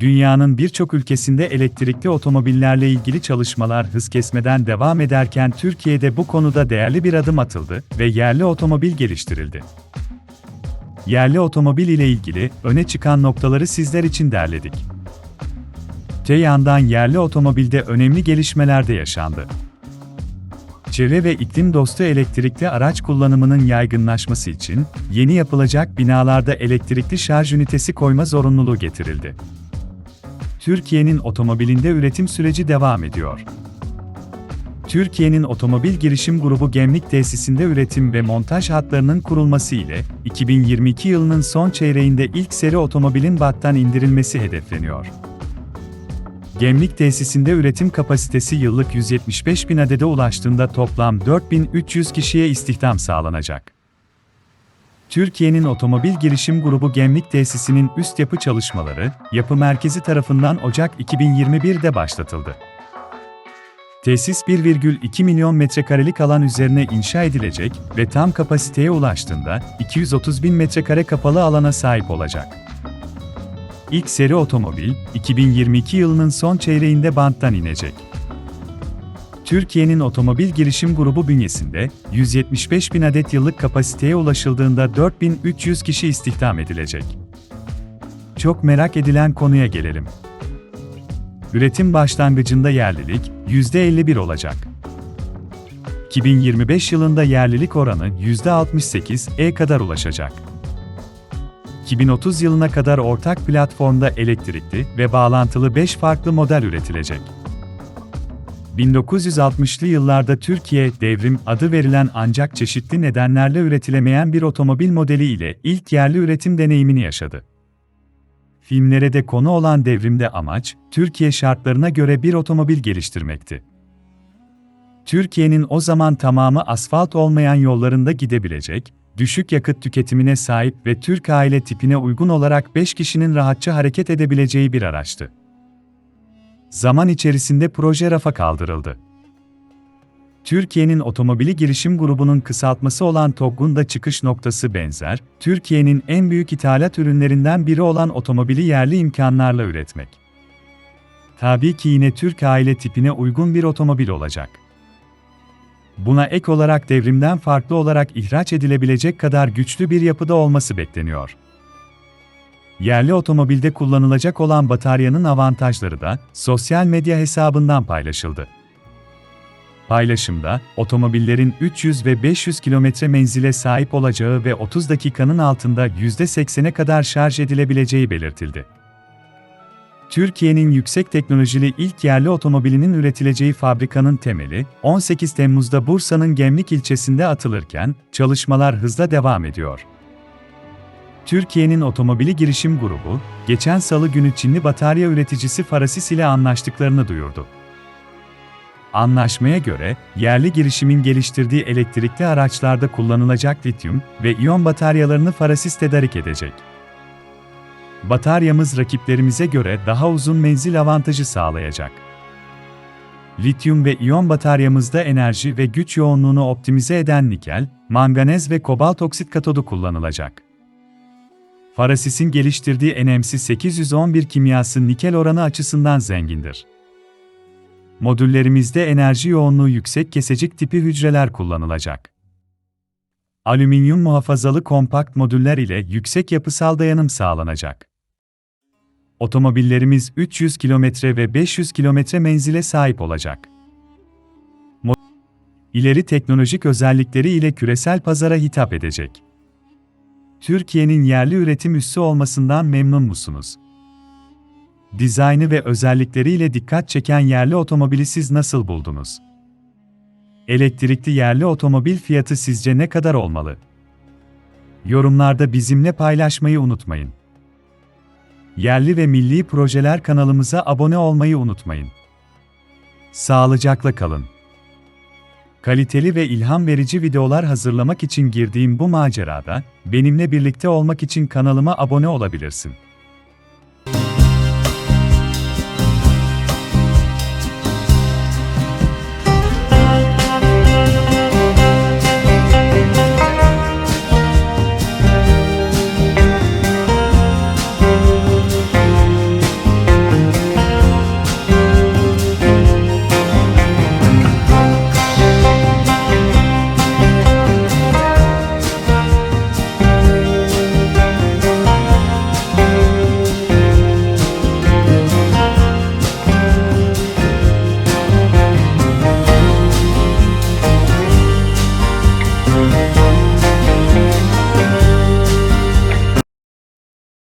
Dünyanın birçok ülkesinde elektrikli otomobillerle ilgili çalışmalar hız kesmeden devam ederken Türkiye'de bu konuda değerli bir adım atıldı ve yerli otomobil geliştirildi. Yerli otomobil ile ilgili öne çıkan noktaları sizler için derledik. Te yandan yerli otomobilde önemli gelişmeler de yaşandı. Çevre ve iklim dostu elektrikli araç kullanımının yaygınlaşması için yeni yapılacak binalarda elektrikli şarj ünitesi koyma zorunluluğu getirildi. Türkiye'nin otomobilinde üretim süreci devam ediyor. Türkiye'nin otomobil girişim grubu Gemlik tesisinde üretim ve montaj hatlarının kurulması ile 2022 yılının son çeyreğinde ilk seri otomobilin battan indirilmesi hedefleniyor. Gemlik tesisinde üretim kapasitesi yıllık 175 bin adede ulaştığında toplam 4300 kişiye istihdam sağlanacak. Türkiye'nin otomobil girişim grubu Gemlik tesisinin üst yapı çalışmaları, yapı merkezi tarafından Ocak 2021'de başlatıldı. Tesis 1,2 milyon metrekarelik alan üzerine inşa edilecek ve tam kapasiteye ulaştığında 230 bin metrekare kapalı alana sahip olacak. İlk seri otomobil, 2022 yılının son çeyreğinde banttan inecek. Türkiye'nin otomobil girişim grubu bünyesinde 175 bin adet yıllık kapasiteye ulaşıldığında 4300 kişi istihdam edilecek. Çok merak edilen konuya gelelim. Üretim başlangıcında yerlilik %51 olacak. 2025 yılında yerlilik oranı %68'e kadar ulaşacak. 2030 yılına kadar ortak platformda elektrikli ve bağlantılı 5 farklı model üretilecek. 1960'lı yıllarda Türkiye, devrim adı verilen ancak çeşitli nedenlerle üretilemeyen bir otomobil modeli ile ilk yerli üretim deneyimini yaşadı. Filmlere de konu olan devrimde amaç, Türkiye şartlarına göre bir otomobil geliştirmekti. Türkiye'nin o zaman tamamı asfalt olmayan yollarında gidebilecek, düşük yakıt tüketimine sahip ve Türk aile tipine uygun olarak 5 kişinin rahatça hareket edebileceği bir araçtı. Zaman içerisinde proje rafa kaldırıldı. Türkiye'nin otomobili girişim grubunun kısaltması olan TOGG'un da çıkış noktası benzer, Türkiye'nin en büyük ithalat ürünlerinden biri olan otomobili yerli imkanlarla üretmek. Tabii ki yine Türk aile tipine uygun bir otomobil olacak. Buna ek olarak devrimden farklı olarak ihraç edilebilecek kadar güçlü bir yapıda olması bekleniyor. Yerli otomobilde kullanılacak olan bataryanın avantajları da sosyal medya hesabından paylaşıldı. Paylaşımda, otomobillerin 300 ve 500 kilometre menzile sahip olacağı ve 30 dakikanın altında %80'e kadar şarj edilebileceği belirtildi. Türkiye'nin yüksek teknolojili ilk yerli otomobilinin üretileceği fabrikanın temeli, 18 Temmuz'da Bursa'nın Gemlik ilçesinde atılırken, çalışmalar hızla devam ediyor. Türkiye'nin otomobili girişim grubu, geçen salı günü Çinli batarya üreticisi Farasis ile anlaştıklarını duyurdu. Anlaşmaya göre, yerli girişimin geliştirdiği elektrikli araçlarda kullanılacak lityum ve iyon bataryalarını Farasis tedarik edecek. Bataryamız rakiplerimize göre daha uzun menzil avantajı sağlayacak. Lityum ve iyon bataryamızda enerji ve güç yoğunluğunu optimize eden nikel, manganez ve kobalt oksit katodu kullanılacak. Farasis'in geliştirdiği NMC 811 kimyası nikel oranı açısından zengindir. Modüllerimizde enerji yoğunluğu yüksek kesecik tipi hücreler kullanılacak. Alüminyum muhafazalı kompakt modüller ile yüksek yapısal dayanım sağlanacak. Otomobillerimiz 300 kilometre ve 500 kilometre menzile sahip olacak. İleri teknolojik özellikleri ile küresel pazara hitap edecek. Türkiye'nin yerli üretim üssü olmasından memnun musunuz? Dizaynı ve özellikleriyle dikkat çeken yerli otomobili siz nasıl buldunuz? Elektrikli yerli otomobil fiyatı sizce ne kadar olmalı? Yorumlarda bizimle paylaşmayı unutmayın. Yerli ve milli projeler kanalımıza abone olmayı unutmayın. Sağlıcakla kalın. Kaliteli ve ilham verici videolar hazırlamak için girdiğim bu macerada, benimle birlikte olmak için kanalıma abone olabilirsin.